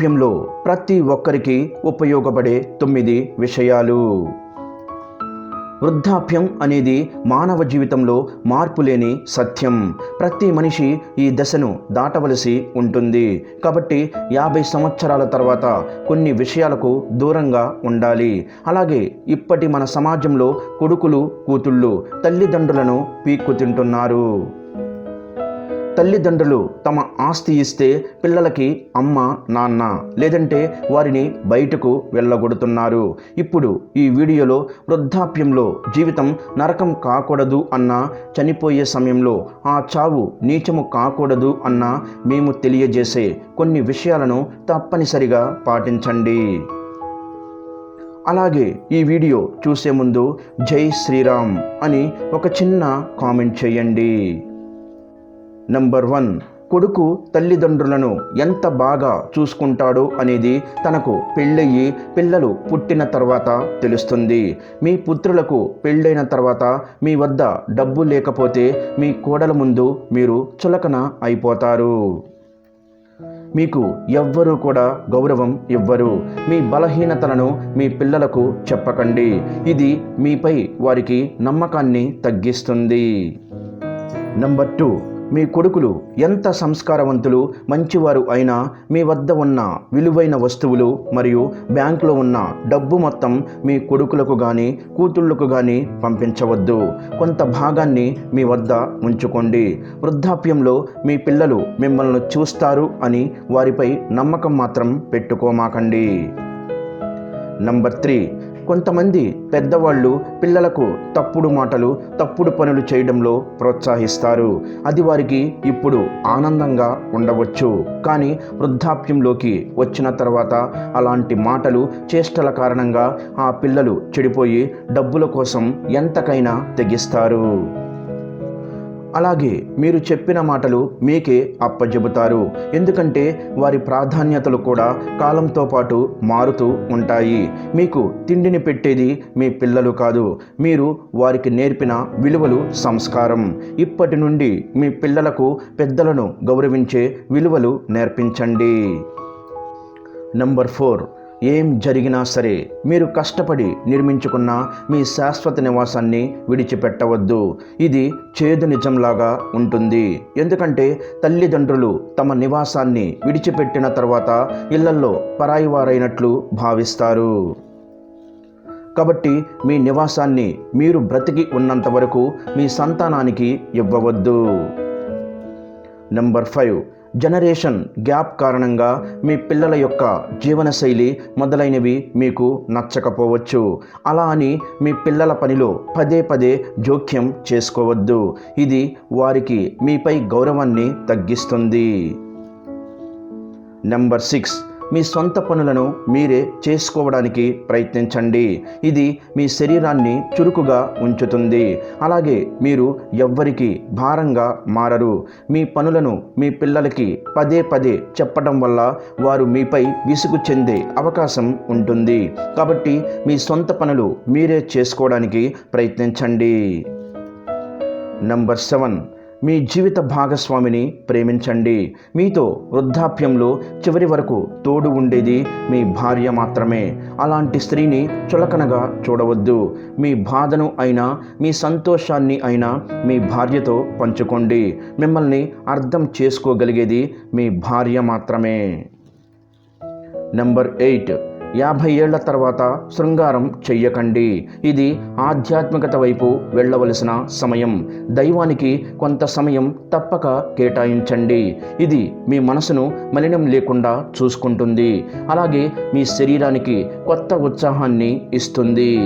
వృద్ధాప్యంలో ప్రతి ఒక్కరికి ఉపయోగపడే తొమ్మిది విషయాలు. వృద్ధాప్యం అనేది మానవ జీవితంలో మార్పు లేని సత్యం. ప్రతి మనిషి ఈ దశను దాటవలసి ఉంటుంది. కాబట్టి యాభై సంవత్సరాల తర్వాత కొన్ని విషయాలకు దూరంగా ఉండాలి. అలాగే ఇప్పటి మన సమాజంలో కొడుకులు కూతుళ్ళు తల్లిదండ్రులను పీక్కు తింటున్నారు తల్లిదండ్రులు తమ ఆస్తి ఇస్తే పిల్లలకి అమ్మ నాన్న లేదంటే వారిని బయటకు వెళ్ళగొడుతున్నారు. ఇప్పుడు ఈ వీడియోలో వృద్ధాప్యంలో జీవితం నరకం కాకూడదు అన్న చనిపోయే సమయంలో ఆ చావు నీచము కాకూడదు అన్న మేము తెలియజేసే కొన్ని విషయాలను తప్పనిసరిగా పాటించండి. అలాగే ఈ వీడియో చూసే ముందు జై శ్రీరామ్ అని ఒక చిన్న కామెంట్ చేయండి. నంబర్ వన్ కొడుకు తల్లిదండ్రులను ఎంత బాగా చూసుకుంటాడో అనేది తనకు పెళ్ళయ్యి పిల్లలు పుట్టిన తర్వాత తెలుస్తుంది. మీ పుత్రులకు పెళ్ళైన తర్వాత మీ వద్ద డబ్బు లేకపోతే మీ కోడల ముందు మీరు చులకన అయిపోతారు. మీకు ఎవ్వరూ కూడా గౌరవం ఇవ్వరు. మీ బలహీనతలను మీ పిల్లలకు చెప్పకండి. ఇది మీపై వారికి నమ్మకాన్ని తగ్గిస్తుంది. నంబర్ టూ మీ కొడుకులు ఎంత సంస్కారవంతులు మంచివారు అయినా మీ వద్ద ఉన్న విలువైన వస్తువులు మరియు బ్యాంకులో ఉన్న డబ్బు మొత్తం మీ కొడుకులకు కానీ కూతుళ్ళకు కానీ పంపించవద్దు. కొంత భాగాన్ని మీ వద్ద ఉంచుకోండి. వృద్ధాప్యంలో మీ పిల్లలు మిమ్మల్ని చూస్తారు అని వారిపై నమ్మకం మాత్రం పెట్టుకోమాకండి. Number three. కొంతమంది పెద్దవాళ్ళు పిల్లలకు తప్పుడు మాటలు తప్పుడు పనులు చేయడంలో ప్రోత్సహిస్తారు. అది వారికి ఇప్పుడు ఆనందంగా ఉండవచ్చు. కానీ వృద్ధాప్యంలోకి వచ్చిన తర్వాత అలాంటి మాటలు చేష్టల కారణంగా ఆ పిల్లలు చెడిపోయి డబ్బుల కోసం ఎంతకైనా తెగిస్తారు. అలాగే మీరు చెప్పిన మాటలు మీకే అప్పజెబుతారు. ఎందుకంటే వారి ప్రాధాన్యతలు కూడా కాలంతో పాటు మారుతూ ఉంటాయి. మీకు తిండిని పెట్టేది మీ పిల్లలు కాదు. మీరు వారికి నేర్పిన విలువలు సంస్కారం. ఇప్పటి నుండి మీ పిల్లలకు పెద్దలను గౌరవించే విలువలు నేర్పించండి. Number four. ఏం జరిగినా సరే మీరు కష్టపడి నిర్మించుకున్న మీ శాశ్వత నివాసాన్ని విడిచిపెట్టవద్దు. ఇది చేదు నిజంలాగా ఉంటుంది. ఎందుకంటే తల్లిదండ్రులు తమ నివాసాన్ని విడిచిపెట్టిన తర్వాత ఇళ్ళల్లో పరాయివారైనట్లు భావిస్తారు. కాబట్టి మీ నివాసాన్ని మీరు బ్రతికి ఉన్నంత వరకు మీ సంతానానికి ఇవ్వవద్దు. Number five. జనరేషన్ గ్యాప్ కారణంగా మీ పిల్లల యొక్క జీవనశైలి మొదలైనవి మీకు నచ్చకపోవచ్చు. అలా అని మీ పిల్లల పనిలో పదే పదే జోక్యం చేసుకోవద్దు. ఇది వారికి మీపై గౌరవాన్ని తగ్గిస్తుంది. Number six. మీ సొంత పనులను మీరే చేసుకోవడానికి ప్రయత్నించండి. ఇది మీ శరీరాన్ని చురుకుగా ఉంచుతుంది. అలాగే మీరు ఎవ్వరికి భారంగా మారరు. మీ పనులను మీ పిల్లలకి పదే పదే చెప్పడం వల్ల వారు మీపై విసుగు చెందే అవకాశం ఉంటుంది. కాబట్టి మీ సొంత పనులు మీరే చేసుకోవడానికి ప్రయత్నించండి. Number seven. మీ జీవిత భాగస్వామిని ప్రేమించండి. మీతో వృద్ధాప్యంలో చివరి వరకు తోడు ఉండేది మీ భార్య మాత్రమే. అలాంటి స్త్రీని చులకనగా చూడవద్దు. మీ బాధను అయినా మీ సంతోషాన్ని అయినా మీ భార్యతో పంచుకోండి. మిమ్మల్ని అర్థం చేసుకోగలిగేది మీ భార్య మాత్రమే. Number eight. యాభై ఏళ్ళ తర్వాత శృంగారం చెయ్యకండి. ఇది ఆధ్యాత్మికత వైపు వెళ్ళవలసిన సమయం. దైవానికి కొంత సమయం తప్పక కేటాయించండి. ఇది మీ మనసును మలినం లేకుండా చూసుకుంటుంది. అలాగే మీ శరీరానికి కొత్త ఉత్సాహాన్ని ఇస్తుంది.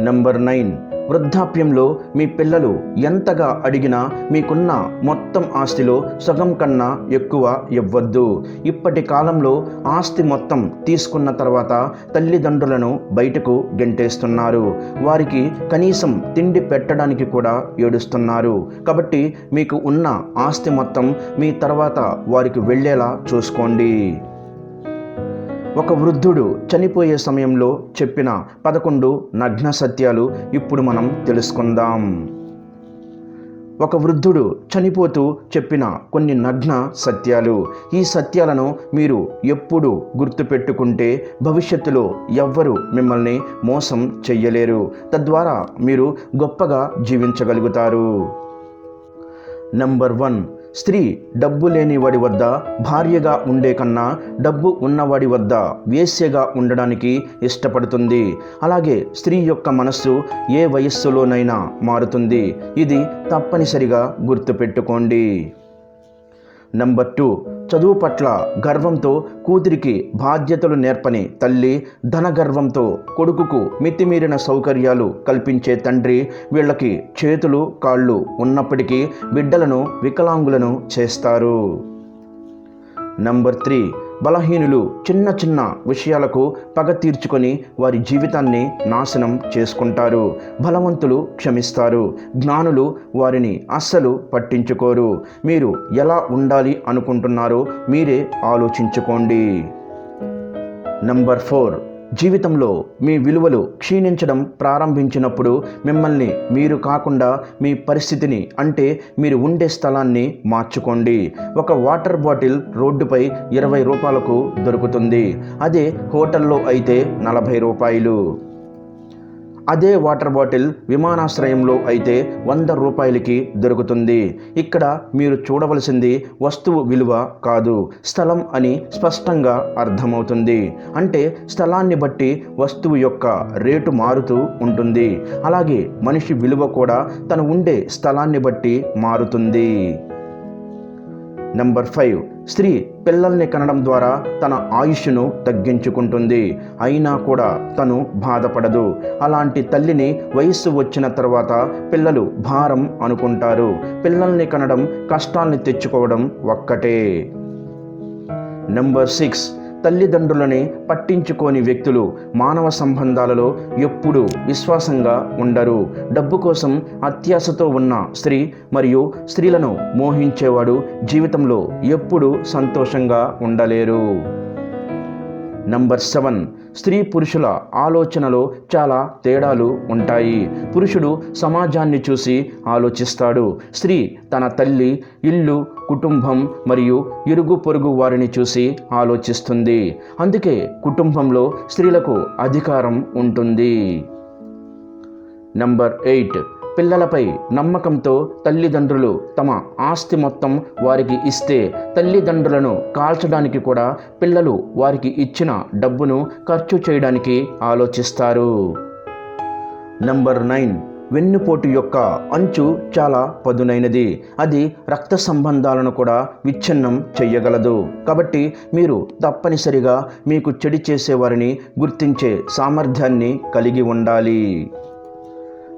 Number nine. వృద్ధాప్యంలో మీ పిల్లలు ఎంతగా అడిగినా మీకున్న మొత్తం ఆస్తిలో సగం కన్నా ఎక్కువ ఇవ్వద్దు. ఇప్పటి కాలంలో ఆస్తి మొత్తం తీసుకున్న తర్వాత తల్లిదండ్రులను బయటకు గెంటేస్తున్నారు. వారికి కనీసం తిండి పెట్టడానికి కూడా ఏడుస్తున్నారు. కాబట్టి మీకు ఉన్న ఆస్తి మొత్తం మీ తర్వాత వారికి వెళ్ళేలా చూసుకోండి. ఒక వృద్ధుడు చనిపోయే సమయంలో చెప్పిన పదకొండు నగ్న సత్యాలు ఇప్పుడు మనం తెలుసుకుందాం. ఒక వృద్ధుడు చనిపోతూ చెప్పిన కొన్ని నగ్న సత్యాలు. ఈ సత్యాలను మీరు ఎప్పుడు గుర్తుపెట్టుకుంటే భవిష్యత్తులో ఎవ్వరు మిమ్మల్ని మోసం చెయ్యలేరు. తద్వారా మీరు గొప్పగా జీవించగలుగుతారు. నంబర్ వన్ స్త్రీ డబ్బు లేని వాడి వద్ద భార్యగా ఉండే కన్నా డబ్బు ఉన్నవాడి వద్ద వేశ్యగా ఉండడానికి ఇష్టపడుతుంది. అలాగే స్త్రీ యొక్క మనస్సు ఏ వయస్సులోనైనా మారుతుంది. ఇది తప్పనిసరిగా గుర్తుపెట్టుకోండి. నంబర్ టూ చదువు పట్ల గర్వంతో కూతురికి బాధ్యతలు నేర్పని తల్లి ధన గర్వంతో కొడుకుకు మితిమీరిన సౌకర్యాలు కల్పించే తండ్రి వీళ్ళకి చేతులు కాళ్ళు ఉన్నప్పటికీ బిడ్డలను వికలాంగులను చేస్తారు. నంబర్ త్రీ బలహీనులు చిన్న చిన్న విషయాలకు పగ తీర్చుకొని వారి జీవితాన్ని నాశనం చేసుకుంటారు. బలవంతులు క్షమిస్తారు. జ్ఞానులు వారిని అస్సలు పట్టించుకోరు. మీరు ఎలా ఉండాలి అనుకుంటున్నారో మీరే ఆలోచించుకోండి. Number four. జీవితంలో మీ విలువలు క్షీణించడం ప్రారంభించినప్పుడు మిమ్మల్ని మీరు కాకుండా మీ పరిస్థితిని అంటే మీరు ఉండే స్థలాన్ని మార్చుకోండి. ఒక వాటర్ బాటిల్ రోడ్డుపై ఇరవై రూపాయలకు దొరుకుతుంది. అదే హోటల్లో అయితే నలభై రూపాయలు. అదే వాటర్ బాటిల్ విమానాశ్రయంలో అయితే వంద రూపాయలకి దొరుకుతుంది. ఇక్కడ మీరు చూడవలసింది వస్తువు విలువ కాదు స్థలం అని స్పష్టంగా అర్థమవుతుంది. అంటే స్థలాన్ని బట్టి వస్తువు యొక్క రేటు మారుతూ ఉంటుంది. అలాగే మనిషి విలువ కూడా తను ఉండే స్థలాన్ని బట్టి మారుతుంది. Number five. స్త్రీ పిల్లల్ని కనడం ద్వారా తన ఆయుష్ను తగ్గించుకుంటుంది. అయినా కూడా తను బాధపడదు. అలాంటి తల్లిని వయస్సు వచ్చిన తర్వాత పిల్లలు భారం అనుకుంటారు. పిల్లల్ని కనడం కష్టాల్ని తెచ్చుకోవడం ఒక్కటే. Number six. తల్లిదండ్రులని పట్టించుకోని వ్యక్తులు మానవ సంబంధాలలో ఎప్పుడూ విశ్వాసంగా ఉండరు. డబ్బు కోసం అత్యాశతో ఉన్న స్త్రీ మరియు స్త్రీలను మోహించేవాడు జీవితంలో ఎప్పుడూ సంతోషంగా ఉండలేరు. నంబర్ సెవెన్ స్త్రీ పురుషుల ఆలోచనలో చాలా తేడాలు ఉంటాయి. పురుషుడు సమాజాన్ని చూసి ఆలోచిస్తాడు. స్త్రీ తన తల్లి ఇల్లు కుటుంబం మరియు ఇరుగు పొరుగు వారిని చూసి ఆలోచిస్తుంది. అందుకే కుటుంబంలో స్త్రీలకు అధికారం ఉంటుంది. నంబర్ ఎయిట్ పిల్లలపై నమ్మకంతో తల్లిదండ్రులు తమ ఆస్తి మొత్తం వారికి ఇస్తే తల్లిదండ్రులను కాల్చడానికి కూడా పిల్లలు వారికి ఇచ్చిన డబ్బును ఖర్చు చేయడానికి ఆలోచిస్తారు. Number nine. వెన్నుపోటు యొక్క అంచు చాలా పదునైనది. అది రక్త సంబంధాలను కూడా విచ్ఛిన్నం చెయ్యగలదు. కాబట్టి మీరు తప్పనిసరిగా మీకు చెడి చేసేవారిని గుర్తించే సామర్థ్యాన్ని కలిగి ఉండాలి.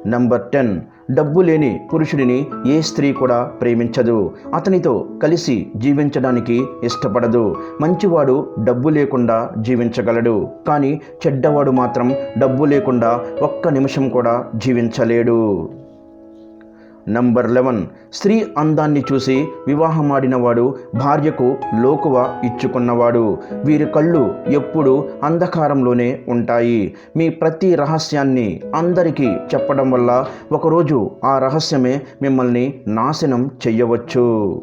నంబర్ టెన్ డబ్బు లేని పురుషుడిని ఏ స్త్రీ కూడా ప్రేమించదు. అతనితో కలిసి జీవించడానికి ఇష్టపడదు. మంచివాడు డబ్బు లేకుండా జీవించగలడు. కానీ చెడ్డవాడు మాత్రం డబ్బు లేకుండా ఒక్క నిమిషం కూడా జీవించలేడు. నంబర్ లెవెన్ స్త్రీ అందాన్ని చూసి వివాహమాడినవాడు భార్యకు లోకువ ఇచ్చుకున్నవాడు. వీరి కళ్ళు ఎప్పుడూ అంధకారంలోనే ఉంటాయి. మీ ప్రతి రహస్యాన్ని అందరికీ చెప్పడం వల్ల ఒకరోజు ఆ రహస్యమే మిమ్మల్ని నాశనం చెయ్యవచ్చు.